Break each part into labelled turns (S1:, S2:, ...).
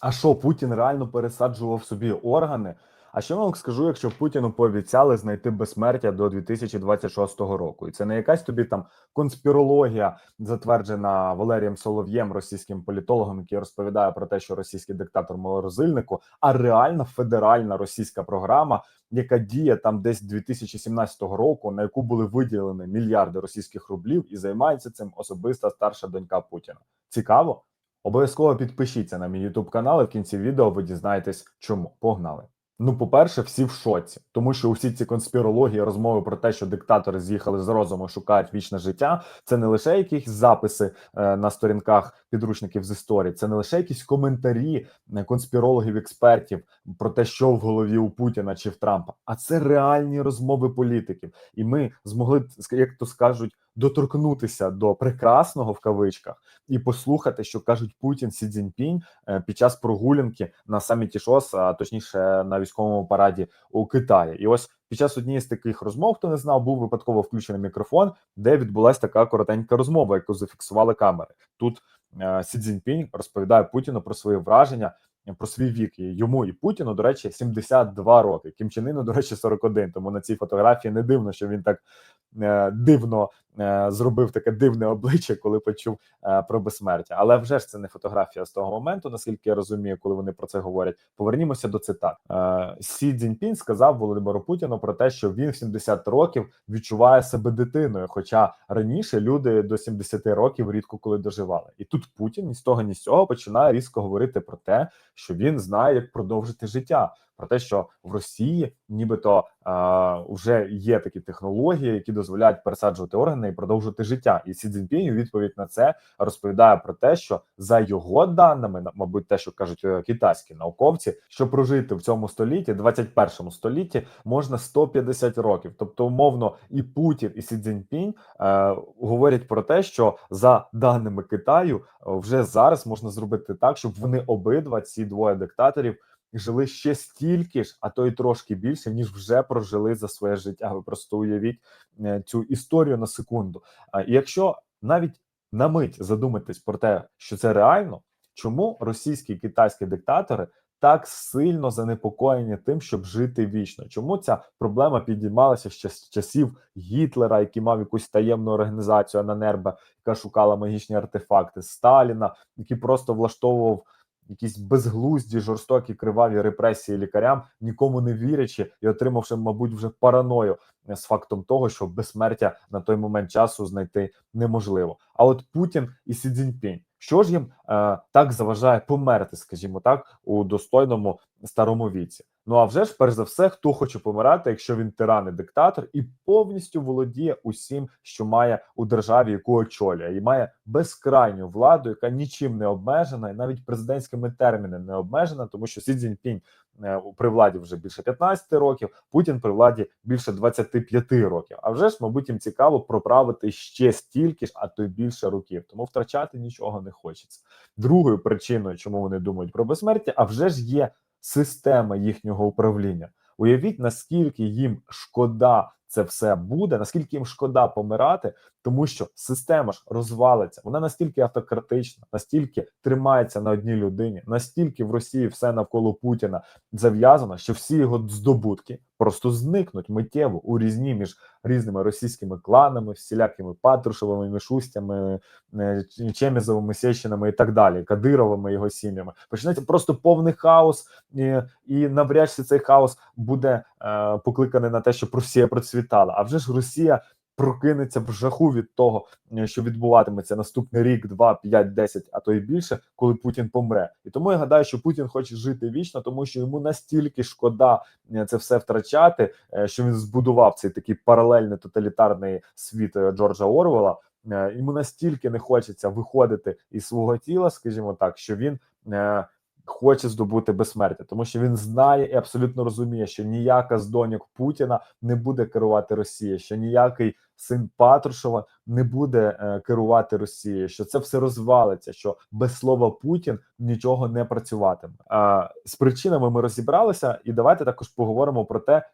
S1: А що Путін реально пересаджував собі органи? А що вам скажу, якщо Путіну пообіцяли знайти безсмертя до 2026 року, і це не якась тобі там конспірологія, затверджена Валерієм Солов'єм, російським політологом, який розповідає про те, що російський диктатор морозильнику, а реальна федеральна російська програма, яка діє там десь 2017 року, на яку були виділені мільярди російських рублів, і займається цим особиста старша донька Путіна. Цікаво? Обов'язково підпишіться на мій YouTube канал, і в кінці відео ви дізнаєтесь, чому. Погнали! Ну, по-перше, всі в шоці, тому що усі ці конспірології, розмови про те, що диктатори з'їхали з розуму, шукають вічне життя. Це не лише якісь записи е, на сторінках підручників з історії, це не лише якісь коментарі е, конспірологів, експертів про те, що в голові у Путіна чи в Трампа, а це реальні розмови політиків. І ми змогли, як то скажуть, доторкнутися до прекрасного в кавичках і послухати, що кажуть Путін Сі Цзіньпінь е, під час прогулянки на саміті ШОС, а точніше на військовому параді у Китаї. І ось під час однієї з таких розмов, хто не знав, був випадково включений мікрофон, де відбулася така коротенька розмова, яку зафіксували камери. Тут е, Сі Цзіньпінь розповідає Путіну про свої враження. Про свій вік йому і Путіну, до речі, 72 роки. Кім Чен Іну, до речі, 41. Тому на цій фотографії не дивно, що він так е, дивно е, зробив таке дивне обличчя, коли почув е, про безсмертя. Але вже ж це не фотографія з того моменту, наскільки я розумію, коли вони про це говорять. Повернімося до цитат. Е, Сі Цзіньпін сказав Володимиру Путіну про те, що він в 70 років відчуває себе дитиною. Хоча раніше люди до 70 років рідко коли доживали. І тут Путін ні з того, ні з цього починає різко говорити про те, що він знає, як продовжити життя. Про те, що в Росії нібито а, вже є такі технології, які дозволяють пересаджувати органи і продовжувати життя. І Сі Цзіньпінь у відповідь на це розповідає про те, що за його даними, мабуть, те, що кажуть е, китайські науковці, що прожити в цьому столітті, 21 столітті, можна 150 років. Тобто, умовно, і Путін, і Сі Цзіньпінь е, говорять про те, що за даними Китаю вже зараз можна зробити так, щоб вони обидва ці двоє диктаторів жили ще стільки ж, а то й трошки більше, ніж вже прожили за своє життя. Ви просто уявіть е, цю історію на секунду. І якщо навіть на мить задуматись про те, що це реально, чому російські і китайські диктатори так сильно занепокоєні тим, щоб жити вічно? Чому ця проблема підіймалася ще з часів Гітлера, який мав якусь таємну організацію Ананербе, яка шукала магічні артефакти Сталіна, який просто влаштовував якісь безглузді, жорстокі криваві репресії лікарям, нікому не вірячи і отримавши, мабуть, вже параною з фактом того, що безсмертя на той момент часу знайти неможливо. А от Путін і Сі Цзіньпінь, що ж їм е, так заважає померти, скажімо так, у достойному старому віці? Ну а вже ж, перш за все, хто хоче помирати, якщо він тиран і диктатор, і повністю володіє усім, що має у державі, яку очолює, і має безкрайню владу, яка нічим не обмежена, і навіть президентськими термінами не обмежена, тому що Сі Цзіньпінь е, при владі вже більше 15 років, Путін при владі більше 25 років. А вже ж, мабуть, їм цікаво проправити ще стільки ж, а то й більше років. Тому втрачати нічого не хочеться. Другою причиною, чому вони думають про безсмертя, а вже ж є система їхнього управління. Уявіть, наскільки їм шкода це все буде, наскільки їм шкода помирати, тому що система ж розвалиться. Вона настільки автократична, настільки тримається на одній людині, настільки в Росії все навколо Путіна зав'язано, що всі його здобутки просто зникнуть миттєво у різні між різними російськими кланами, всілякими Патрушевими, Мішустями, е, Чемізовими Сєщинами і так далі, Кадировими його сім'ями. Почнеться просто повний хаос, і, і навряд чи цей хаос буде е, покликаний на те, щоб Росія процвітала. А вже ж Росія прокинеться в жаху від того, е, що відбуватиметься наступний рік, два, п'ять, десять, а то й більше, коли Путін помре. І тому я гадаю, що Путін хоче жити вічно, тому що йому настільки шкода е, це все втрачати, е, що він збудував цей такий паралельний тоталітарний світ Джорджа Орвела. Йому настільки не хочеться виходити із свого тіла, скажімо так, що він хоче здобути безсмертя, тому що він знає і абсолютно розуміє, що ніяка з доньок Путіна не буде керувати Росією, що ніякий син Патрушева не буде е, керувати Росією, що це все розвалиться, що без слова Путін нічого не працюватиме. З причинами ми розібралися, і давайте також поговоримо про те.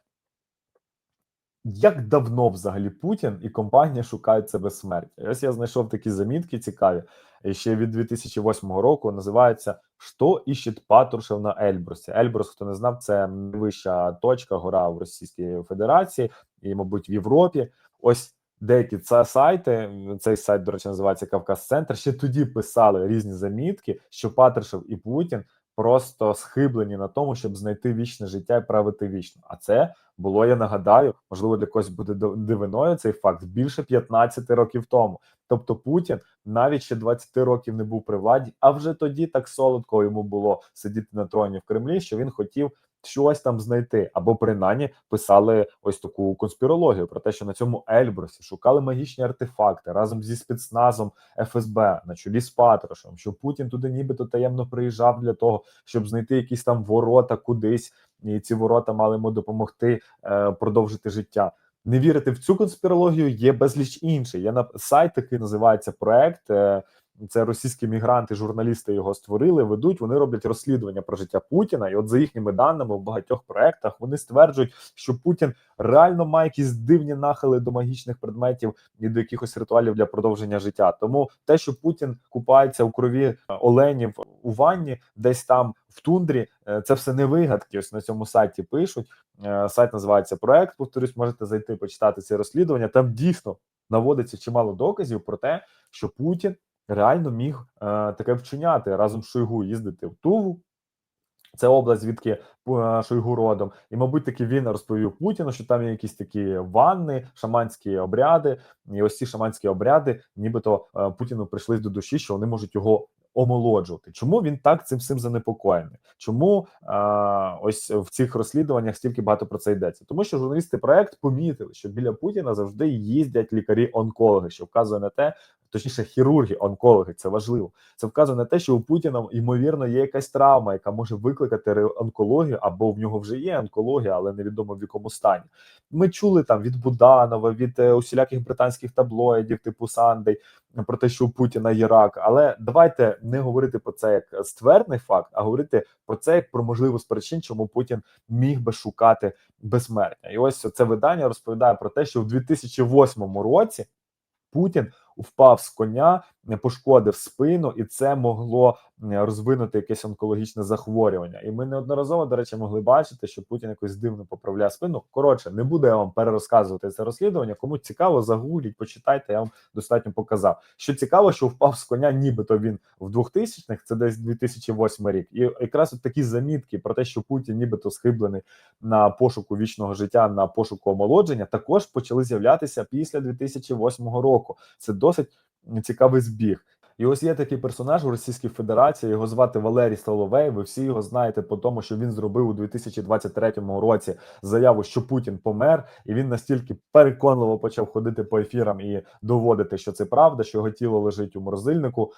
S1: як давно взагалі Путін і компанія шукають це безсмертя? Ось я знайшов такі замітки цікаві ще від 2008 року. Називається «Що іщет Патрушев на Ельбрусі. Ельбрус, хто не знав, це найвища точка, гора в Російській Федерації і, мабуть, в Європі. Ось деякі це сайти. Цей сайт, до речі, називається Кавказ Центр. Ще тоді писали різні замітки, що Патрушев і Путін просто схиблені на тому, щоб знайти вічне життя і правити вічно. А це було, я нагадаю, можливо, для когось буде дивиною цей факт більше 15 років тому. Тобто Путін навіть ще 20 років не був при владі, а вже тоді так солодко йому було сидіти на троні в Кремлі, що він хотів щось там знайти, або принаймні писали ось таку конспірологію про те, що на цьому Ельбрусі шукали магічні артефакти разом зі спецназом ФСБ на чолі з Патрушем, що Путін туди нібито таємно приїжджав для того, щоб знайти якісь там ворота кудись, і ці ворота мали йому допомогти е, продовжити життя. Не вірити в цю конспірологію є безліч інших. Є на сайт, такий називається проект. Е, це російські мігранти, журналісти його створили, ведуть. Вони роблять розслідування про життя Путіна. І, от за їхніми даними в багатьох проектах вони стверджують, що Путін реально має якісь дивні нахили до магічних предметів і до якихось ритуалів для продовження життя. Тому те, що Путін купається у крові е, оленів у ванні, десь там в тундрі, е, це все не вигадки. Ось на цьому сайті пишуть. Е, сайт називається проект. Повторюсь, можете зайти почитати це розслідування. Там дійсно наводиться чимало доказів про те, що Путін реально міг е, таке вчиняти разом з Шойгу їздити в Туву. Це область, звідки е, Шойгу родом, і, мабуть, таки він розповів Путіну, що там є якісь такі ванни, шаманські обряди, і ось ці шаманські обряди, нібито е, Путіну прийшли до душі, що вони можуть його омолоджувати. Чому він так цим всім занепокоєний? Чому а, ось в цих розслідуваннях стільки багато про це йдеться? Тому що журналісти проект помітили, що біля Путіна завжди їздять лікарі-онкологи, що вказує на те, точніше, хірурги, онкологи, це важливо. Це вказує на те, що у Путіна ймовірно є якась травма, яка може викликати онкологію, або в нього вже є онкологія, але невідомо в якому стані. Ми чули там від Буданова, від е, усіляких британських таблоїдів, типу Сандей, про те, що у Путіна є рак. Але давайте не говорити про це як ствердний факт, а говорити про це як про можливу з причин, чому Путін міг би шукати безсмертя. І ось це видання розповідає про те, що в 2008 році Путін впав з коня, пошкодив спину, і це могло розвинути якесь онкологічне захворювання. І ми неодноразово, до речі, могли бачити, що Путін якось дивно поправляє спину. Коротше, не буду я вам перерозказувати це розслідування. Кому цікаво, загугліть, почитайте. Я вам достатньо показав. Що цікаво, що впав з коня, нібито він в 2000-х, це десь 2008 рік, і якраз от такі замітки про те, що Путін, нібито схиблений на пошуку вічного життя, на пошуку омолодження, також почали з'являтися після 2008 року. Це досить цікавий збіг. І ось є такий персонаж у Російській Федерації. Його звати Валерій Соловей. Ви всі його знаєте по тому, що він зробив у 2023 році заяву, що Путін помер, і він настільки переконливо почав ходити по ефірам і доводити, що це правда, що його тіло лежить у морозильнику.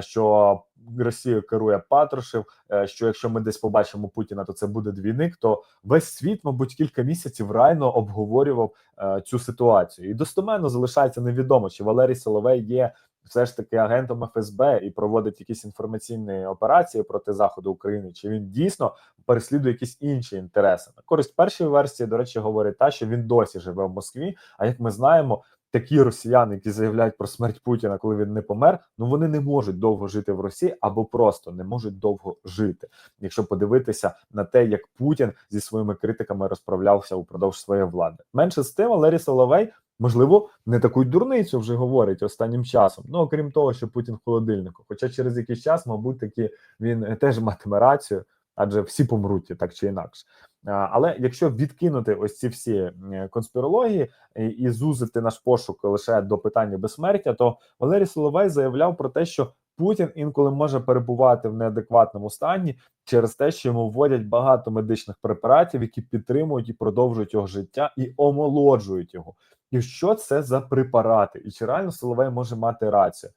S1: що Росією керує Патрушев. Е, що якщо ми десь побачимо Путіна, то це буде двійник. То весь світ, мабуть, кілька місяців реально обговорював е, цю ситуацію, і достоменно залишається невідомо, чи Валерій Соловей є все ж таки агентом ФСБ і проводить якісь інформаційні операції проти заходу України, чи він дійсно переслідує якісь інші інтереси на користь першої версії, до речі, говорить та, що він досі живе в Москві. А як ми знаємо, такі росіяни, які заявляють про смерть Путіна, коли він не помер, ну вони не можуть довго жити в Росії або просто не можуть довго жити. Якщо подивитися на те, як Путін зі своїми критиками розправлявся упродовж своєї влади, менше з тим, Валерій Соловей. Можливо, не таку дурницю вже говорить останнім часом. Ну окрім того, що Путін в холодильнику. Хоча через якийсь час, мабуть, таки він теж матиме рацію, адже всі помруть так чи інакше. Але якщо відкинути ось ці всі конспірології і зузити наш пошук лише до питання безсмертя, то Валерій Соловей заявляв про те, що Путін інколи може перебувати в неадекватному стані через те, що йому вводять багато медичних препаратів, які підтримують і продовжують його життя і омолоджують його. І що це за препарати? І чи реально Соловей може мати рацію?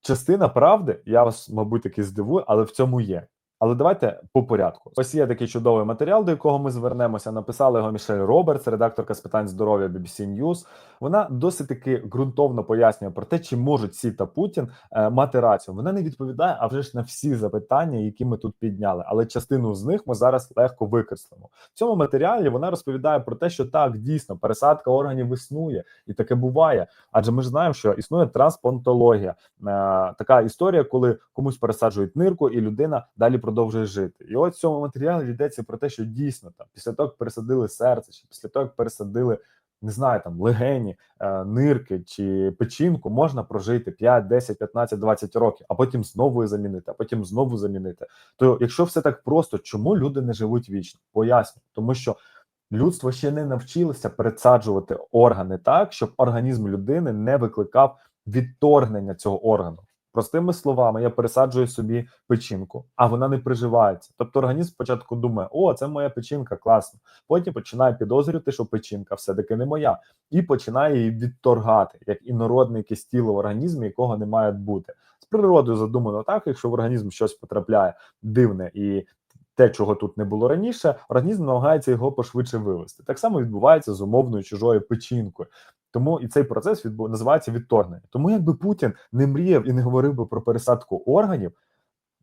S1: Частина правди, я вас, мабуть, таки здивую, але в цьому є. Але давайте по порядку. Ось є такий чудовий матеріал, до якого ми звернемося. Написала його Мішель Робертс, редакторка з питань здоров'я BBC News. Вона досить таки ґрунтовно пояснює про те, чи можуть Сі та Путін е, мати рацію. Вона не відповідає, а вже ж на всі запитання, які ми тут підняли. Але частину з них ми зараз легко викреслимо. В цьому матеріалі вона розповідає про те, що так дійсно пересадка органів існує, і таке буває. Адже ми ж знаємо, що існує трансплантологія, е, така історія, коли комусь пересаджують нирку, і людина далі продовжує жити. І от в цьому матеріалі йдеться про те, що дійсно там після того, як пересадили серце, чи після того, як пересадили. Не знаю, там легені, е, нирки чи печінку можна прожити 5, 10, 15, 20 років, а потім знову замінити, а потім знову замінити. То якщо все так просто, чому люди не живуть вічно? Поясню, тому що людство ще не навчилося пересаджувати органи так, щоб організм людини не викликав відторгнення цього органу. Простими словами, я пересаджую собі печінку, а вона не приживається. Тобто організм спочатку думає, о, це моя печінка, класно. Потім починає підозрювати, що печінка все-таки не моя, і починає її відторгати, як інородне якесь тіло в організмі, якого не має бути. З природою задумано так, якщо в організм щось потрапляє дивне і те, чого тут не було раніше, організм намагається його пошвидше вивести. Так само відбувається з умовною чужою печінкою. Тому і цей процес відбу... називається відторгнення. Тому якби Путін не мріяв і не говорив би про пересадку органів,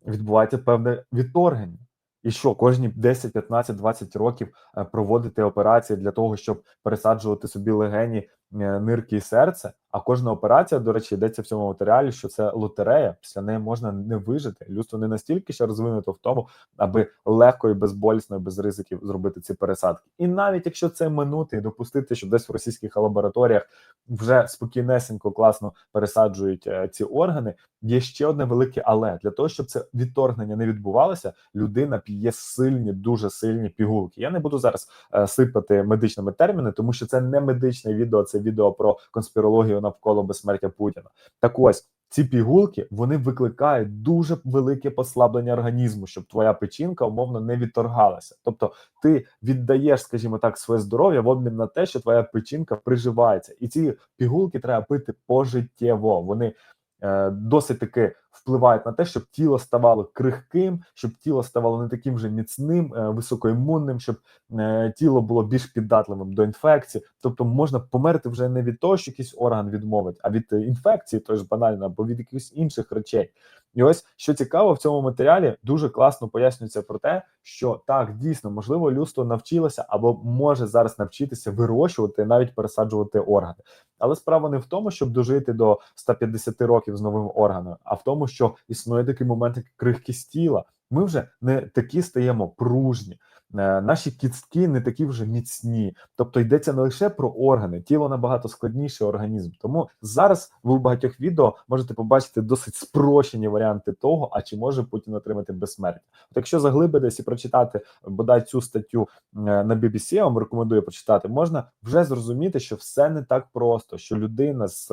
S1: відбувається певне відторгнення. І що кожні 10, 15, 20 років е, проводити операції для того, щоб пересаджувати собі легені, е, нирки і серце. А кожна операція, до речі, йдеться в цьому матеріалі, що це лотерея. Після неї можна не вижити. Людство не настільки ще розвинуто в тому, аби легко і безболісно, і без ризиків зробити ці пересадки. І навіть якщо це минути і допустити, що десь в російських лабораторіях вже спокійнесенько, класно пересаджують е, ці органи. Є ще одне велике, але для того, щоб це відторгнення не відбувалося, людина п'є сильні, дуже сильні пігулки. Я не буду зараз е, сипати медичними терміни, тому що це не медичне відео, це відео про конспірологію навколо безсмертя Путіна. Так ось. Ці пігулки вони викликають дуже велике послаблення організму, щоб твоя печінка умовно не відторгалася. Тобто ти віддаєш, скажімо так, своє здоров'я в обмін на те, що твоя печінка приживається, і ці пігулки треба пити пожиттєво. Вони е, досить таки впливають на те, щоб тіло ставало крихким, щоб тіло ставало не таким же міцним, е, високоімунним, щоб е, тіло було більш піддатливим до інфекцій. Тобто можна померти вже не від того, що якийсь орган відмовить, а від е, інфекції, тож банально, або від якихось інших речей. І ось що цікаво в цьому матеріалі, дуже класно пояснюється про те, що так дійсно можливо людство навчилося або може зараз навчитися вирощувати навіть пересаджувати органи. Але справа не в тому, щоб дожити до 150 років з новим органом, а в тому, що існує такий момент, як крихкість тіла. Ми вже не такі стаємо пружні. Е, наші кістки не такі вже міцні, тобто йдеться не лише про органи, тіло набагато складніший організм. Тому зараз ви у багатьох відео можете побачити досить спрощені варіанти того, а чи може Путін отримати безсмертя. От якщо заглибитись і прочитати бодай цю статтю е, на BBC, я вам рекомендую прочитати, можна вже зрозуміти, що все не так просто, що людина з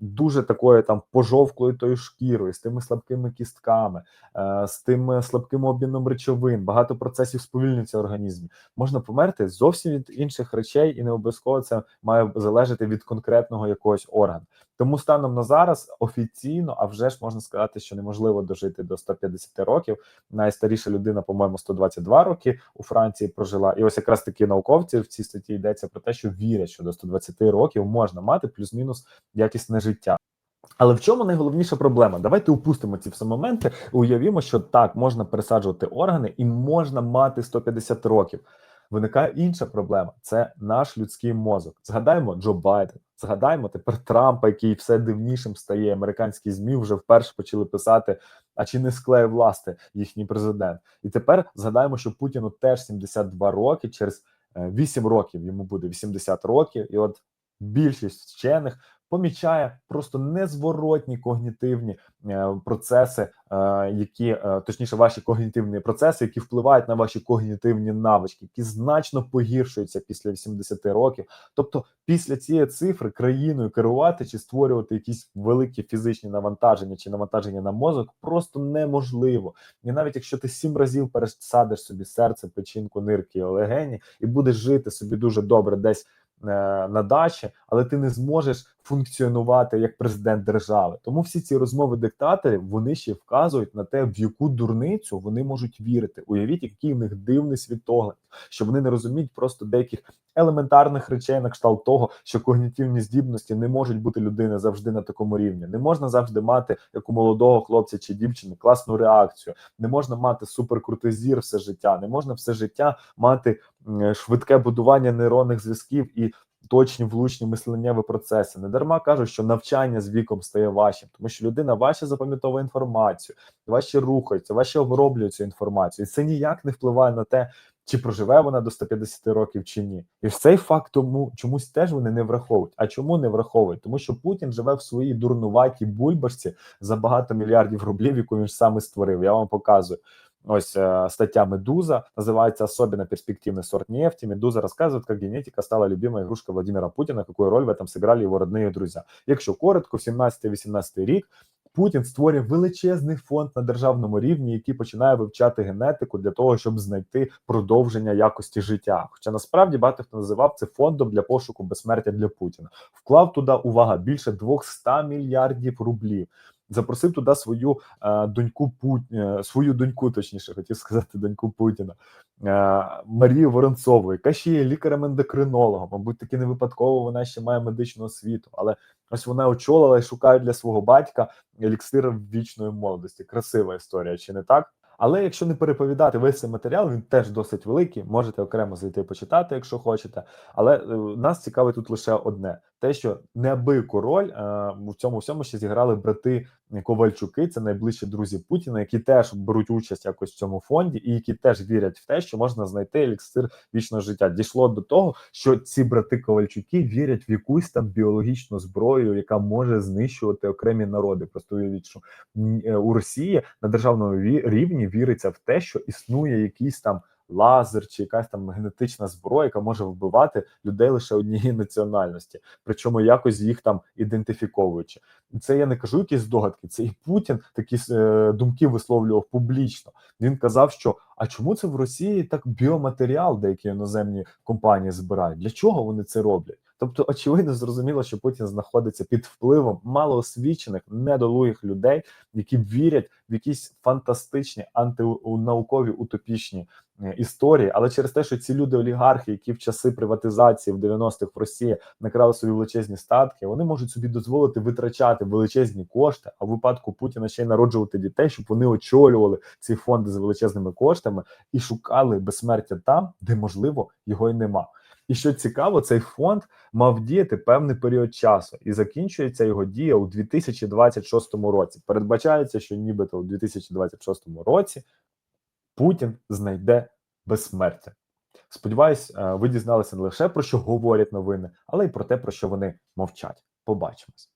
S1: дуже такою там пожовклою тою шкірою, з тими слабкими кістками, е, з тим слабким обміном речовин, багато процесів сповільнюється в організмі. Можна померти зовсім від інших речей, і не обов'язково це має залежати від конкретного якогось органу. Тому станом на зараз офіційно, а вже ж можна сказати, що неможливо дожити до 150 років. Найстаріша людина, по-моєму, 122 роки у Франції прожила. І ось якраз такі науковці в цій статті йдеться про те, що вірять, що до 120 років можна мати плюс-мінус якісне життя. Але в чому найголовніша проблема? Давайте упустимо ці всі моменти. Уявімо, що так можна пересаджувати органи і можна мати 150 років. Виникає інша проблема: це наш людський мозок. Згадаємо Джо Байден, згадаємо тепер Трампа, який все дивнішим стає. Американські змі вже вперше почали писати: а чи не склеє власти їхній президент? І тепер згадаємо, що Путіну теж 72 роки. Через 8 е, років йому буде 80 років, і от більшість вчених помічає просто незворотні когнітивні е, процеси, е, які е, точніше, ваші когнітивні процеси, які впливають на ваші когнітивні навички, які значно погіршуються після 80 років. Тобто, після цієї цифри країною керувати чи створювати якісь великі фізичні навантаження чи навантаження на мозок просто неможливо. І навіть якщо ти сім разів пересадиш собі серце, печінку, нирки, легені і будеш жити собі дуже добре десь на дачі, але ти не зможеш функціонувати як президент держави. Тому всі ці розмови диктаторів вони ще вказують на те, в яку дурницю вони можуть вірити. Уявіть, який в них дивний світогляд, що вони не розуміють просто деяких елементарних речей на кшталт того, що когнітивні здібності не можуть бути людини завжди на такому рівні. Не можна завжди мати як у молодого хлопця чи дівчини класну реакцію. Не можна мати суперкрутий зір все життя. Не можна все життя мати швидке будування нейронних зв'язків і. Точні влучні мисленнєві процеси не дарма кажуть, що навчання з віком стає важчим, тому що людина важче запам'ятовує інформацію, важче рухається, важче оброблює цю інформацію, і це ніяк не впливає на те, чи проживе вона до 150 років чи ні. І цей факт тому чомусь теж вони не враховують. А чому не враховують? Тому що Путін живе в своїй дурнуватій бульбашці за багато мільярдів рублів, яку він саме створив. Я вам показую. Ось э, стаття Медуза называется «Особенно перспективный сорт нефти». Медуза рассказывает, как генетика стала любимой игрушкой Владимира Путина, какую роль в этом сыграли его родные друзья. Якщо коротко, в 17-18 рік Путін створює величезний фонд на державному рівні, який починає вивчати генетику для того, щоб знайти продовження якості життя. Хоча насправді багато хто називав це фондом для пошуку безсмертя для Путіна. Вклав туди увага більше 200 мільярдів рублів запросив туди свою е, доньку Пут... е, свою доньку, точніше, хотів сказати доньку Путіна е, Марію Воронцову, яка ще є лікарем-ендокринологом. Мабуть, таки не випадково вона ще має медичну освіту, але ось вона очолила і шукає для свого батька еліксир вічної молодості. Красива історія, чи не так? Але якщо не переповідати весь цей матеріал, він теж досить великий. Можете окремо зайти почитати, якщо хочете. Але нас цікавить тут лише одне: те, що неабияку роль е, в цьому всьому ще зіграли брати Ковальчуки, це найближчі друзі Путіна, які теж беруть участь якось в цьому фонді, і які теж вірять в те, що можна знайти еліксир вічного життя. Дійшло до того, що ці брати Ковальчуки вірять в якусь там біологічну зброю, яка може знищувати окремі народи. Просто уявіть, що е, у Росії на державному рівні віриться в те, що існує якийсь там лазер чи якась там генетична зброя, яка може вбивати людей лише однієї національності, причому якось їх там ідентифіковуючи. Це я не кажу якісь здогадки. Це і Путін такі е, думки висловлював публічно. Він казав, що а чому це в Росії так біоматеріал, деякі іноземні компанії збирають? Для чого вони це роблять? Тобто, очевидно, зрозуміло, що Путін знаходиться під впливом малоосвічених, недолугих людей, які вірять в якісь фантастичні антинаукові утопічні історії. Але через те, що ці люди олігархи, які в часи приватизації в 90-х в Росії накрали собі величезні статки, вони можуть собі дозволити витрачати величезні кошти. А в випадку Путіна ще й народжувати дітей, щоб вони очолювали ці фонди з величезними коштами і шукали безсмертя там, де можливо його й нема. І що цікаво, цей фонд мав діяти певний період часу, і закінчується його дія у 2026 році. Передбачається, що нібито у 2026 році Путін знайде безсмертя. Сподіваюсь, е, ви дізналися не лише про що говорять новини, але й про те, про що вони мовчать. Побачимось.